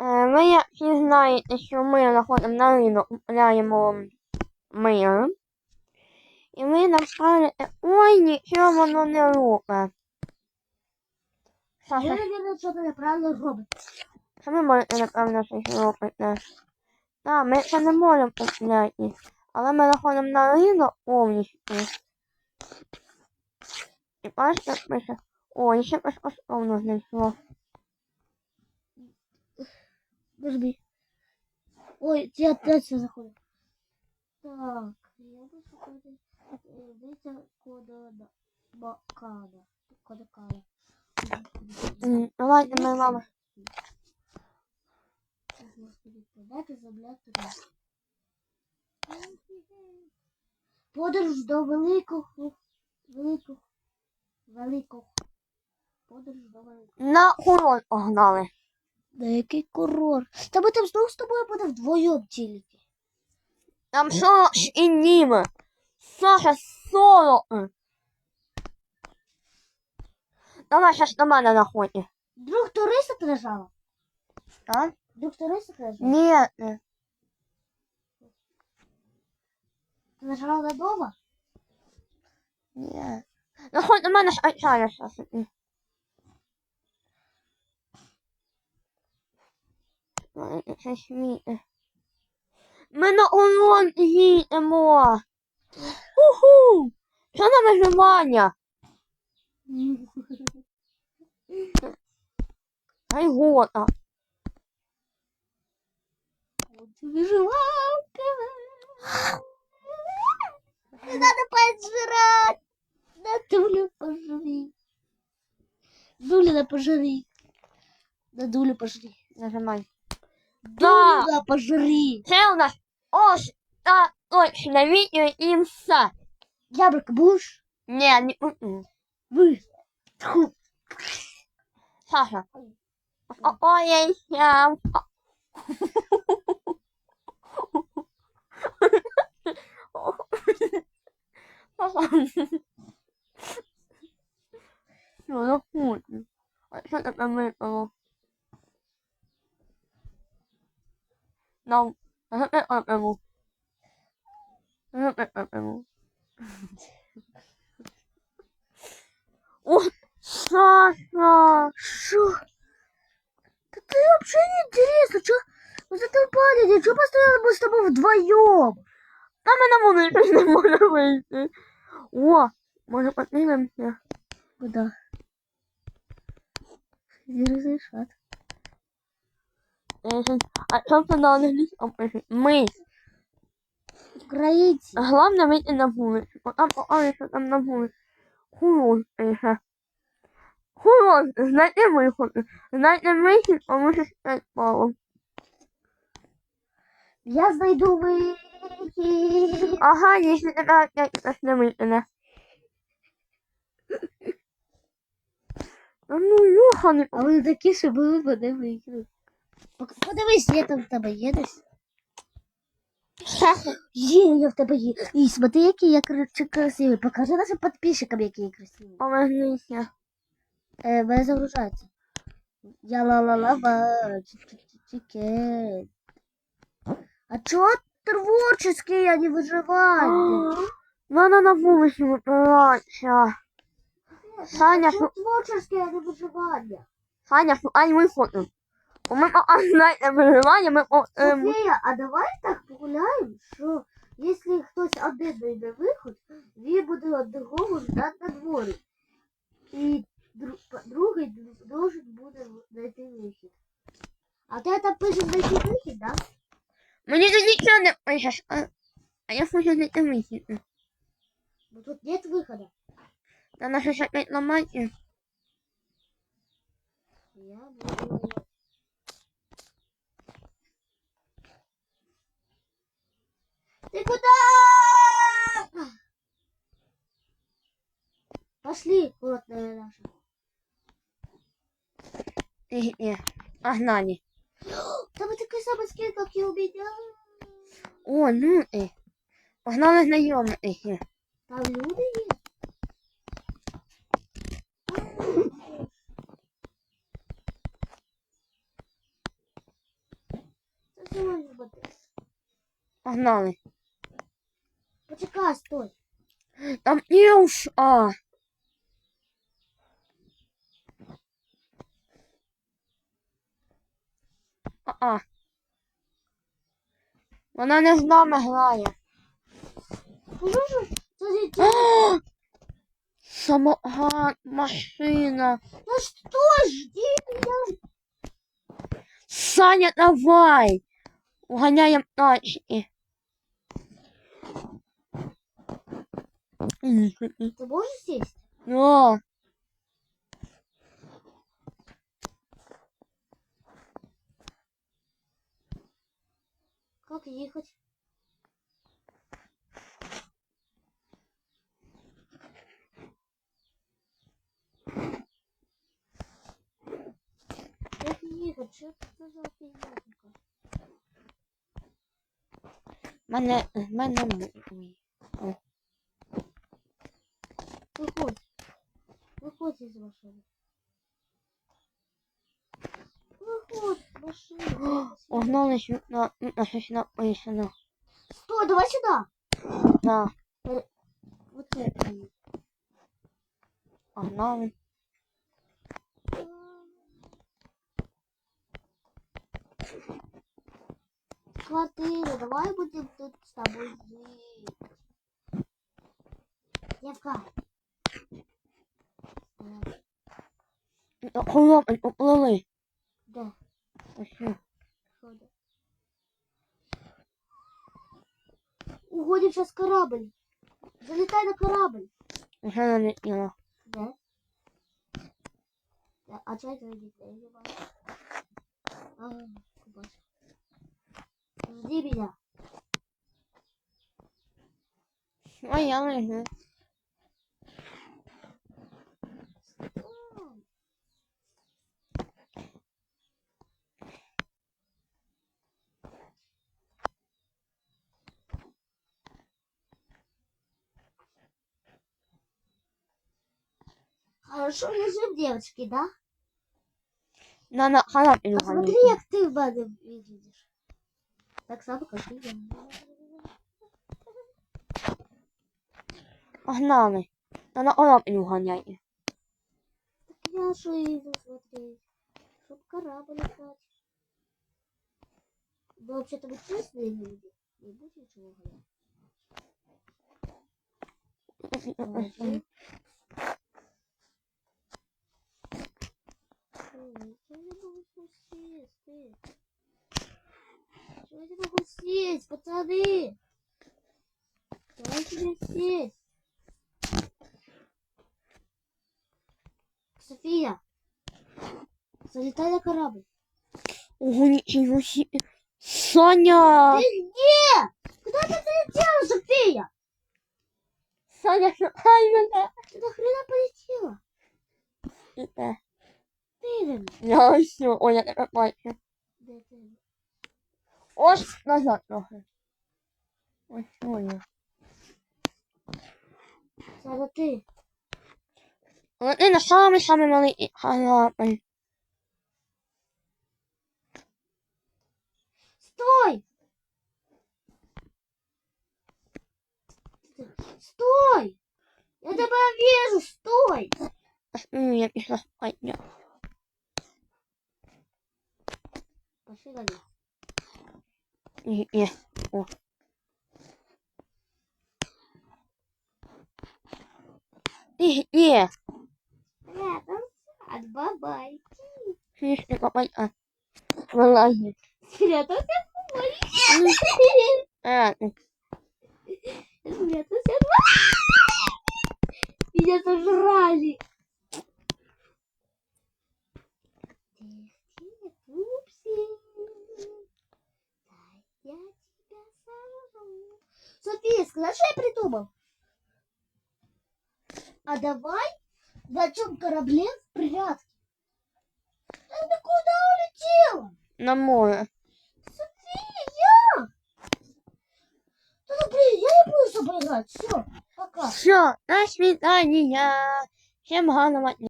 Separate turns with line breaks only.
Е, ви як всі знаєте, що ми заходимо на ринок, купляємо мир. І ви нам кажете, ой, нічого воно не робить.
Я
Саша,
не вірю, що ти неправильно робиш.
що ви можете, напевно, щось робити? Так, ми це не можемо купляти. Але ми заходимо на ринок повністю. І бачите, пише, ой, ще безкоштовно знайшло.
Подожди. Ой, я точно заходив. Так, я буду заходити. Дивіться кода бакана. Кода кана.
М, Давайте ми мама.
Господи, подати туди. Подорож до великого, великого, великого. Подорож до великого.
На курорт погнали.
На який курорт? Та ми там знову з тобою буде вдвоєм тільки.
Там сорок і німе. Саша, сорок. Давай щас до мене находи.
Друг туриста лежала?
А?
Друг туриста лежала?
Ні. не.
Ти лежала вдома?
Ні. Находь до мене спеціально щас. Ой, Це сміє. Ми на урон їдемо. Уху! Що на виживання? Ай гота.
Выживалка. Надо пожрать. На дулю пожри. Дулю пожри. На дулю пожри.
Нажимай. Да!
Дулю пожри.
Це у нас ось та точне відео і все.
Яблоко будешь?
Ні, не м-м.
Вы. Тьфу.
Саша. О, ой, я. Ну, ну, хуй. А що таке випало? Ну, а що таке випало? Що таке випало? О, Саша!
Шо? Да ты вообще не интересно. Чё? Вы затолпали, чё постоянно мы с тобой вдвоем?
Та ми на вулицю не можемо вийти. О, може подивимося.
Куда? Не разрешат.
Це на англійському пише? Ми.
Украинцы.
Головне вийти на вулицю. Потім покажу, що там на вулиці. Хурон пише. Хурон, знайти виход. Знайти вихід, тому що стать пало.
Я знайду вихід.
Ага, якщо така якась не вийде. Ну, юханий.
А вони такі, що були мене викинуть. Подивись, є там в тебе є десь. Є, я в тебе є. І смотри, який я кра- красивий. Покажи нашим підписчикам, який я красивий.
Повернися.
Е, мене загружається. Я ла ла ла ба чики. А чого творческий, а не выживание?
Надо на вулицю випиратися. Саня,
творческий, а не выживание?
Саня, шукай виход. Бо ми знаєте виживання, ми.
Софія, а давай так погуляємо, що якщо хтось один знайде виход, він буде одного ждати на дворі. І другий должен буде знайти вихід. А ти там пишеш знайти вихід, да?
мені тут нічого не пишеш. А, а я хочу знайти вихід.
Ну тут нет виходу.
Та наша ще опять ламати.
Я буду... Ты куда? Пошли, плотная наша.
Ні, ні. Погнали.
Там такой самый скин, как и у меня.
О, ну ти. Погнали знайомитися.
Там люди роботи.
Погнали.
Почекай, стой.
Там Ілш, а. А-а. Вона не з нами грає. А! Самоган, машина.
Ну что ж, я
Саня, давай. Уганяємо тачки.
Ты можешь сесть?
Ну,
Как ехать? Как ехать? Что это за пиздятника?
мене, мене
нас есть машина. Вот,
машина. Угнал на на машина.
Стой, давай сюда.
Да.
Вот это.
Погнали.
Смотри, давай будем тут с тобой жить. Девка.
Хлопець, поплили.
Да,
Ось.
ходи. Уходим сейчас корабль. Залетай на корабль.
Вже налетіло.
Да? Да, а чай твои детей? Ага, бачу. Жди меня.
А я лежу.
Стой. Хорошо лежим, девочки, да?
На, на, халат
А
іду
смотри,
ганяти.
как ты в мене видишь. Так само, как и я.
Погнали. Та на халат іду ганяти.
Так я что иду смотреть. Чтоб корабль искать. Да вообще-то вы честные люди. Не будете ничего говорить. Я не могу сесть, ты. Я не могу сесть, пацаны. Давайте мне сесть. София, залетай на корабль.
Ого, нічого собі. Соня!
Ты где? Куда ты залетела, София?
Соня, шукай мене.
Ты нахрена полетела?
Іде.
Ты там.
Я ось, сю. ой, я тебе бачу.
Да ты.
Ось назад трохи. Ось, ой.
Сара, ты.
Лети на самий-самий малий халапель.
Стой! Стой! Я тебя вижу, стой!
Ну, я пішла спати.
Пошли наверх.
Ні, ні. О. Ні, ні.
Рядом сад, бабай.
Чуєш, не копай, а. Вилазь.
Рядом сад, бабай.
А, ну,
Рядом сад, Меня сожрали. София, скажи, что я придумал? А давай на чем корабле в прятки. Ты куда улетела?
на море.
София! Да ну блин, я не буду с тобой играть. Все, пока.
Все, до свидання. Всім гарного дня.